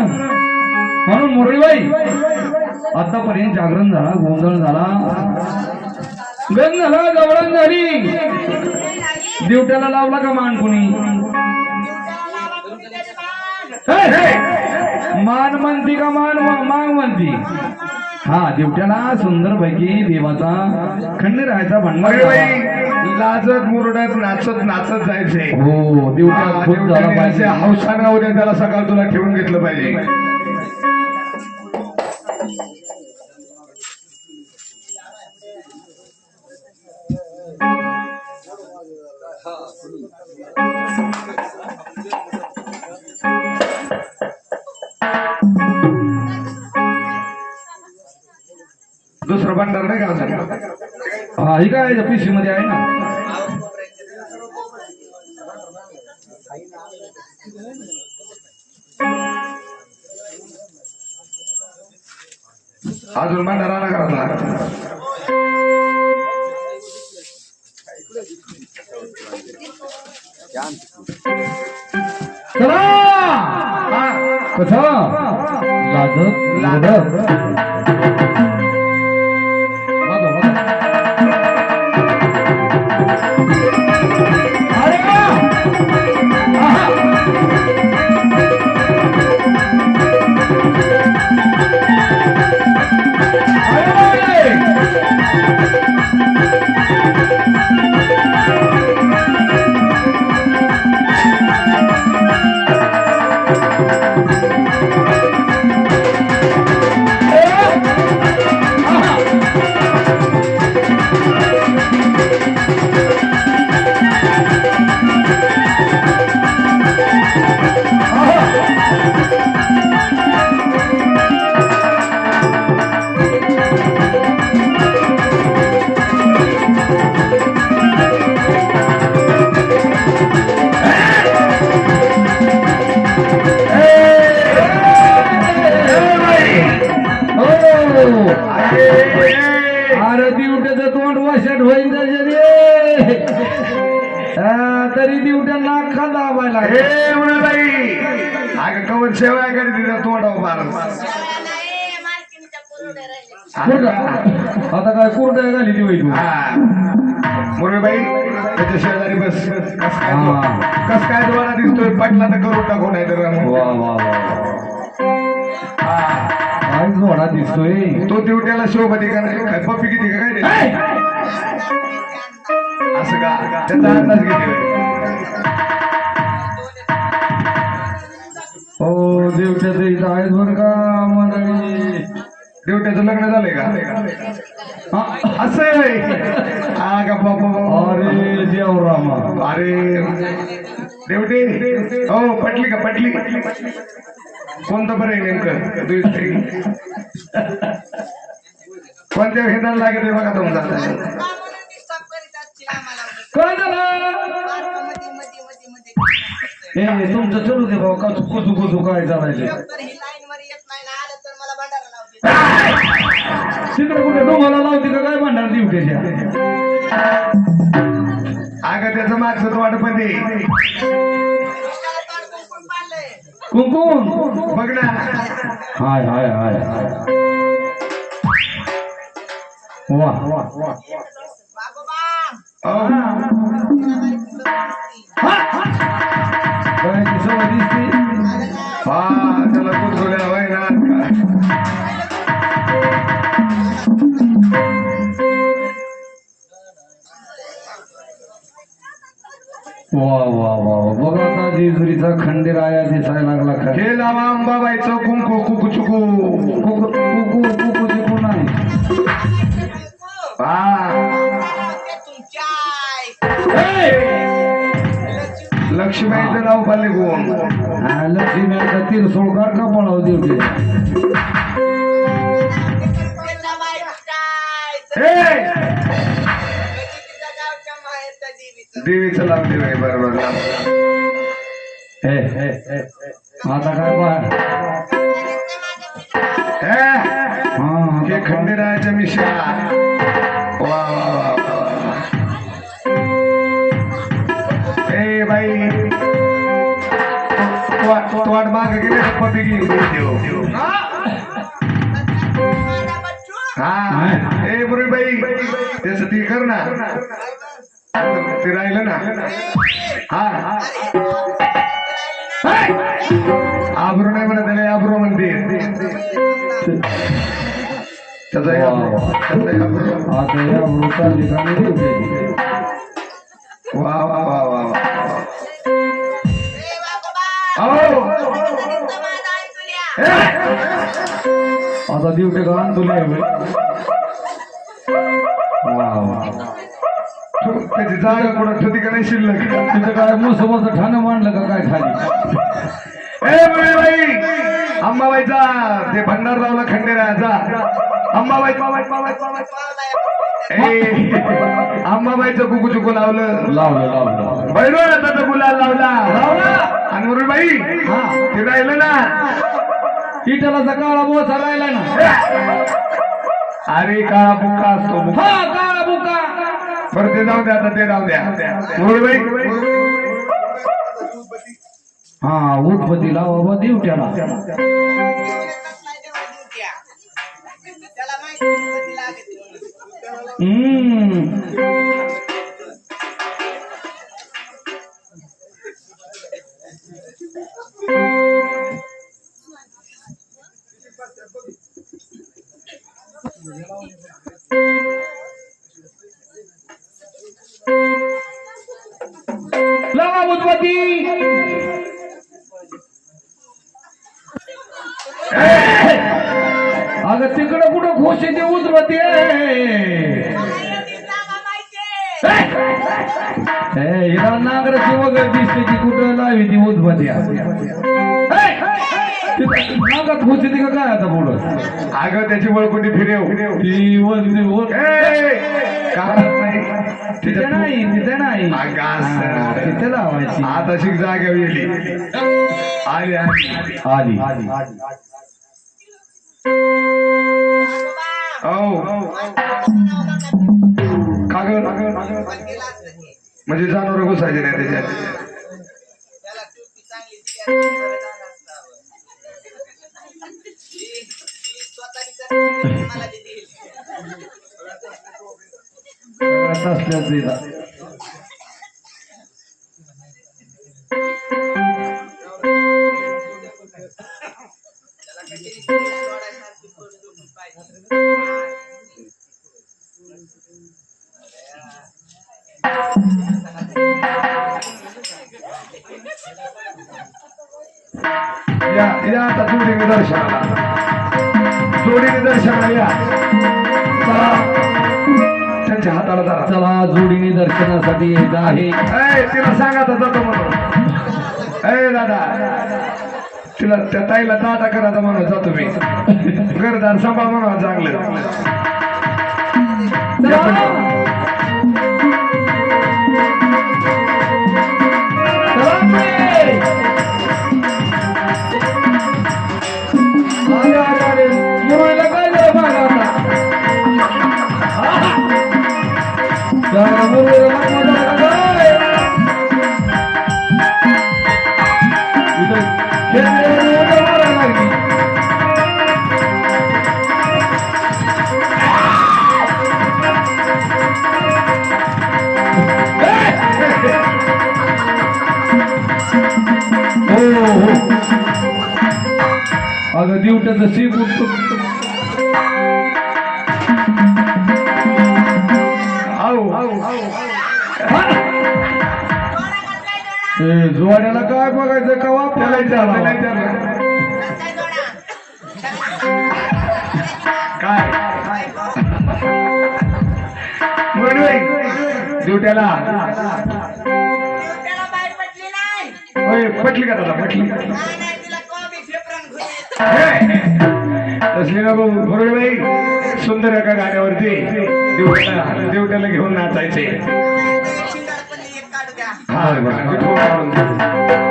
म्हणून मुरळीबाई. आतापर्यंत जागरण झाला गोंधळ झाला. गण झाला गवळण झाली. दिवट्याला लावला का मान कुणी. मान. म्हणती का मान माग म्हणती? हा दिवट्याला सुंदर पैकी देवाचा खंड राहायचा झाला. लाजत मुरडत नाचत नाचत जायचंय हो दिवट्या खूप झाला पाहिजे. हौसाना उद्या त्याला सकाळ तुला ठेवून घेतलं पाहिजे. दुसरं हा ही काय पिशवी मध्ये आहे ना? अजून भांडार आला घरातला. चला! हा. हा, तरी दिवट्या नाक दाबायला हे मुरळीबाई अगं कवर सेवा करी तिथं तोंडाव मार आता काय कुरड्या घाली ती वैतू मुरळीबाई त्याच्या शेजारी बस. कस काय हा. कस काय तुम्हाला दिसतोय? पटला तर करून टाकू नाही तर वा वा वा. हा. काय झोडा दिसतोय? तो दिवट्याला शोभती का नाही? काय पप्पी किती का काय ते? असं का? त्याचा अंदाज किती इथं आहेत बरं का मंडळी दिवट्याचं लग्न झालंय का असं हा का बाबा अरे देवरामा अरे देवटे हो पटली का पटली कोणतं बरं आहे नेमकं दुई स्त्री कोणत्या भेदाला लागत आहे बघा तुमचा काय झालं हे तुमचं चलू दे भाऊ का कुसू कुसू काय चालायचं? तिकडे कुठे डोंगाला लावते का? काय भांडार दिवट्याच्या अगं त्याचं मागचं तो वाटप ते कुंकुम बघ ना. हाय हाय हाय हाय. वा. वा वा हो. जेजुरीचा खंडेराया दिसायला लागला खरे. हे लावा अंबाबाईचं कुंकू कुकू चुकू. कुकू कुकू कुकू चिकू नाही. हा. लक्ष्मीचं नाव पाले कोण लक्ष्मीचा तिरसोळ काढ का पळाव देवते हे! देवीचं नाव देव बरोबर. आता काय पहा? हे हा हे खंडेरायाच्या मिशा वा वा. ए बाई. वाट माग गेले पती घेऊन? हा? ए मुरळीबाई त्याच ती कर ना. ते राहिलं ना. हा. आबरू नाही म्हणत त्याला आबरू म्हणते. त्याचा आता या वृत्ता ठिकाणी दिवट्याची वा वा वा वा हो! आता दिवटे का तुला वा वा त्याची जागा कुठं ठेवती का नाही शिल्लक? तिथं काय मुसोबाचं ठाणं मांडलं का काय खाली? ए मुरळीबाई अंबाबाईचा ते भंडाररावला खंडेरायाचा अंबाबाई ए अंबाबाईचं कुकू चुकू लावलं. लावलं लावलं. बैरोळाचा गुलाल लावला. लावला? आणि मुरळीबाई हा. ते राहिलं ना. इटलाचा काळा बोचा राहिला ना. अरे काळा बुक्का असतो. हा काळा बुका. बरं ते जाऊ द्या आता ते जाऊ द्या. मुरळीबाई हा उठपती लावा बा दिवट्याला. हम्म. लावा उठपती अगं तिकडं कुठं खुश येते उजवते? नागरची वगैरे दिसते की कुठं लावी ती उजवत्या येते का काय आता पुढं? अगं त्याची फिरेव ती नाही. तिथे नाही तिथे नाही. अगं असं. हा, तिथे लावायची. आता शिक जागा गेली आली आली. आली. हो. कागद म्हणजे जनावर घुसायचे नाही त्याच्यात. असल्याच येतात या या आता जोडीने दर्शनाला जोडीने दर्शनाला या चला त्यांच्या हाताला धरा. चला जोडीने दर्शनासाठी येत आहे. तिला सांगा आता जातो म्हणून. ए दादा. तिला त्या ताईला दादा करायचा म्हणून जातो मी. घरदार सांभाळ म्हणून चांगलं. अगं उठतो. आऊ. ए, जोड्याला काय बघायचं कवा त्याला. त्याला त्याला विचार काय होय पटली का दादा पटली. बाई सुंदर एका गाण्यावरती देवट्याला देवट्याला घेऊन नाचायचे. हा.